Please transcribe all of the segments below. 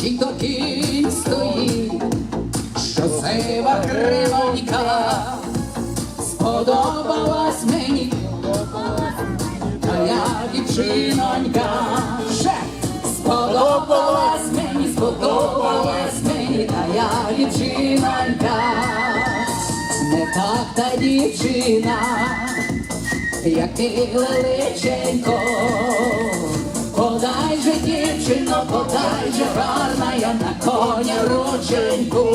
Чи то стоїть, що сива кремонька, сподобалась мені, моя дівчинонька, ще сподобалась мені, сподобалась мені, та я дівчинонька, не так та дівчина, як ти лелеченько. Рученьку.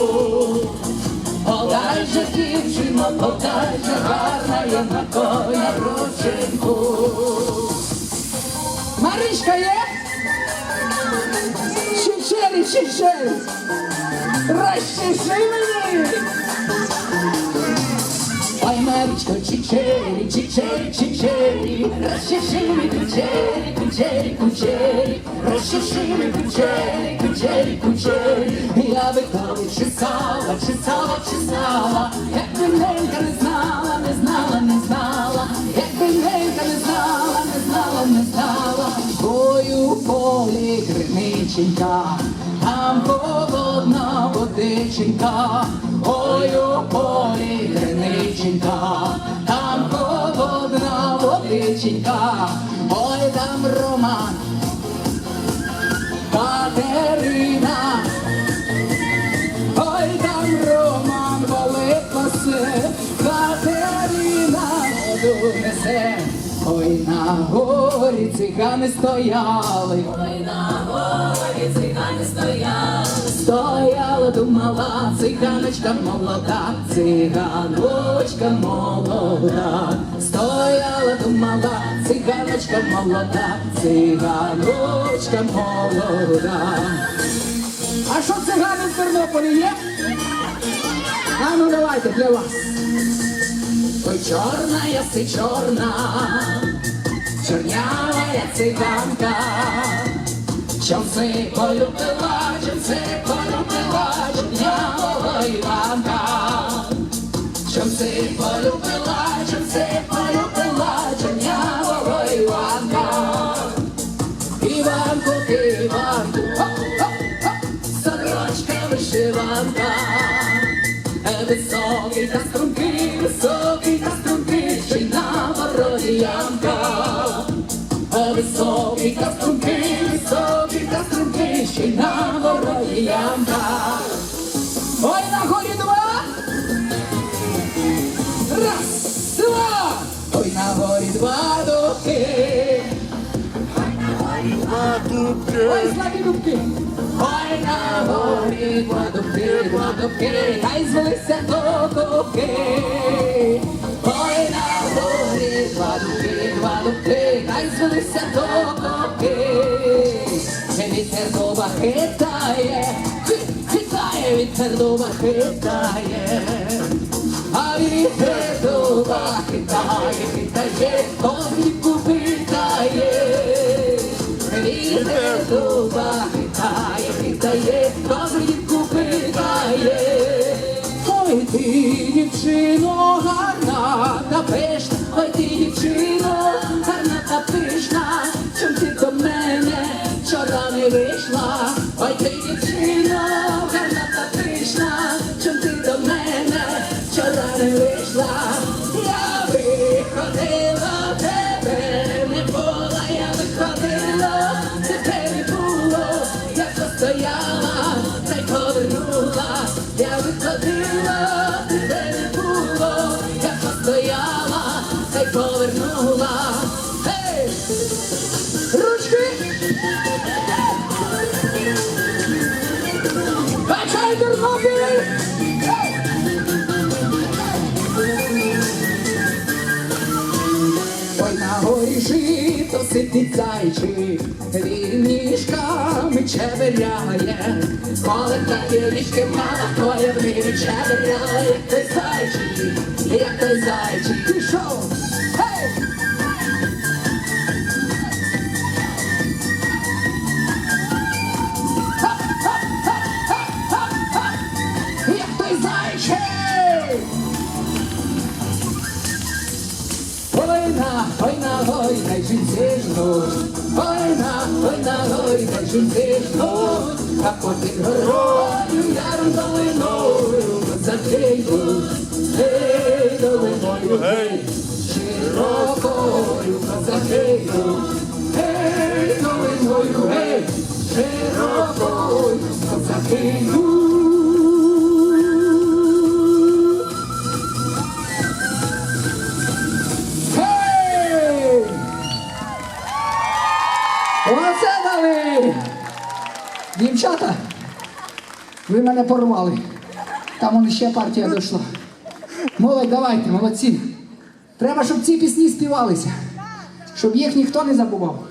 Подай же, дівчино, подай же гарна я на коня ручинку. Маришка є? Чичері, чичері. Розчеши мені. Маричко, чичері, чичері, чичері, розчеши мені кучері, кучері, кучері, розчеши мені кучері, кучері, кучері. Я би коли чесала, чесала, чесала, як би ненька не знала, не знала, не знала, як би ненька не знала, не знала, не знала, у полі криниченька, там холодна водиченька, ой, у полі криниченька, там холодна ой, там Роман, Катерина, ой, там Роман болить пасе, Катерина. Воду несе, ой, на горі цигани стояли, Ой, на горі цигани стояли, Стояла, думала, циганочка молода, циганочка молода. Стояла, думала, циганочка молода, циганочка молода. А що цигани в Тернополі є? А ну давайте для вас. Ой, чорна я си чорна, чорнява я циганка. Чом си полюбила, чом си чорнявого Іванка. Чом си полюбила, чом си полюбила, чорнявого сорочка вишиванка. Е, Високий та стрункий, високий та стрункий, ще й на вороті. Е, Високий та стрункий, високий та ямка. Ой, на горі два. Раз, два. Ой, на горі два духи. Два дубки, Ой, слабі дубки. Ой, на горі два дубки, два дубки, хай звелися до дубки. Дуба хитає. А вітер дуба хитає, хитає, ковніку хитає. Вітер дуба сидить зайчик, він ніжками чеберяє, коли такі ніжки мала, твоя в мірі чеберяє, як той зайчик, як той зайчик, пішов, жнуть, ой на, ой на, ой, хай жінці жнуть, а попід горою, яром долиною, йдуть, гей, долиною, гей, широкою козаки йдуть, гей, долиною, гей, широкою козаки Оце дали! Дівчата, ви мене порвали. Там вон ще партія дійшла. Молодь, давайте, молодці. Треба, щоб ці пісні співалися, щоб їх ніхто не забував.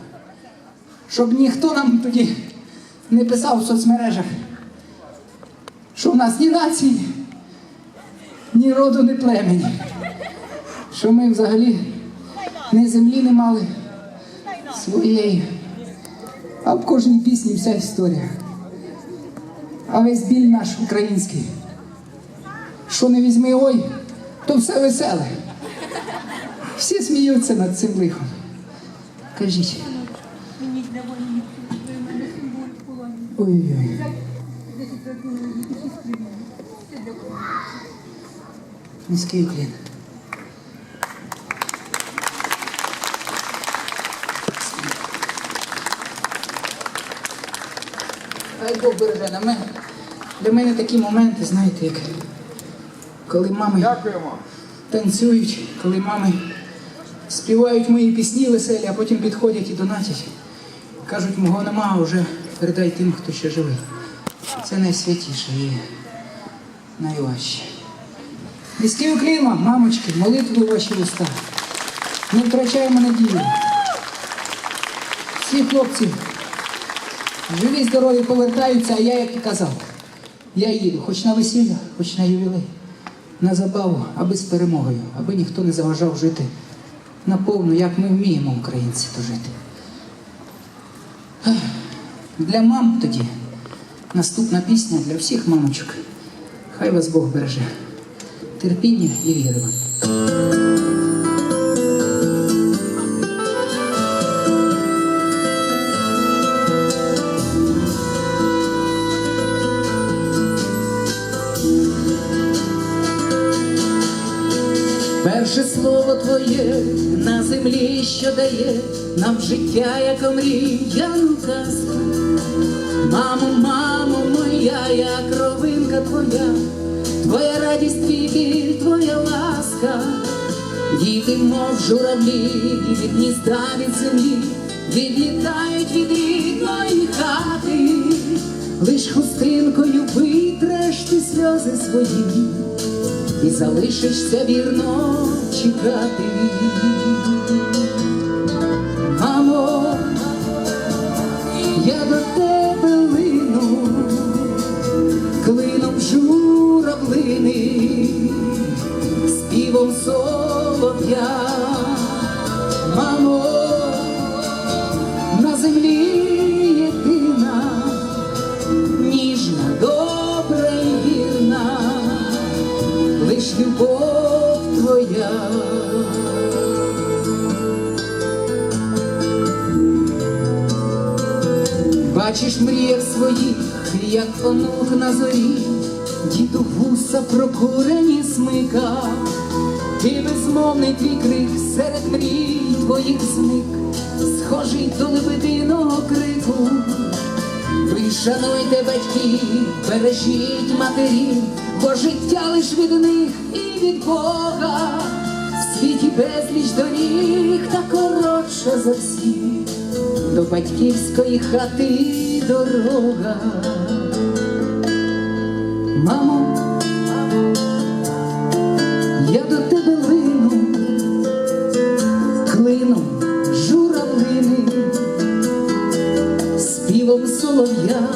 Щоб ніхто нам тоді не писав в соцмережах, що в нас ні нації, ні роду, ні племені. Що ми взагалі ні землі не мали своєї. А в кожній пісні вся історія. А весь біль наш український. Що не візьми ой, то все веселе. Всі сміються над цим лихом. Кажіть. Ой-ой-ой. Низький уклін. Хай Бог береже на мене. Для мене такі моменти, знаєте, як коли мами Дякуємо. танцюють, коли мами співають мої пісні веселі, а потім підходять і донатять. Кажуть, мого нема, а вже передай тим, хто ще живий. Це найсвятіше і найважче. Низький уклін вам, мамочки, молитви у ваші уста. Не втрачаємо надію. Всі хлопці живі, здорові повертаються, а я, як і казав, я їду, хоч на весілля, хоч на ювілей, на забаву, аби з перемогою, аби ніхто не заважав жити наповну, як ми вміємо, українці, то жити. Для мам тоді наступна пісня для всіх мамочок. Хай вас Бог береже. Терпіння і віри вам. Перше слово твоє на землі, що дає нам життя, як омріяну казку. Мамо, мамо моя, як ровинка твоя, твоя радість, твій біль, твоя ласка, діти, мов журавлі, від гнізда від землі, відлітають від рідної хати, лиш хустинкою витреш ти сльози свої і залишишся вірно чекати. Мамо, я до тебе лину, клином журавлини, співом солов'я. Як онук на зорі, діду вуса прокурені смика, ти безмовний твій крик серед мрій твоїх зник, схожий до лебединого крику. Ви шануйте батьків, бережіть матерів, бо життя лиш від них і від Бога. В світі безліч доріг та коротша за всіх, до батьківської хати дорога. Мамо, я до тебе лину, клину журавлини співом солов'я.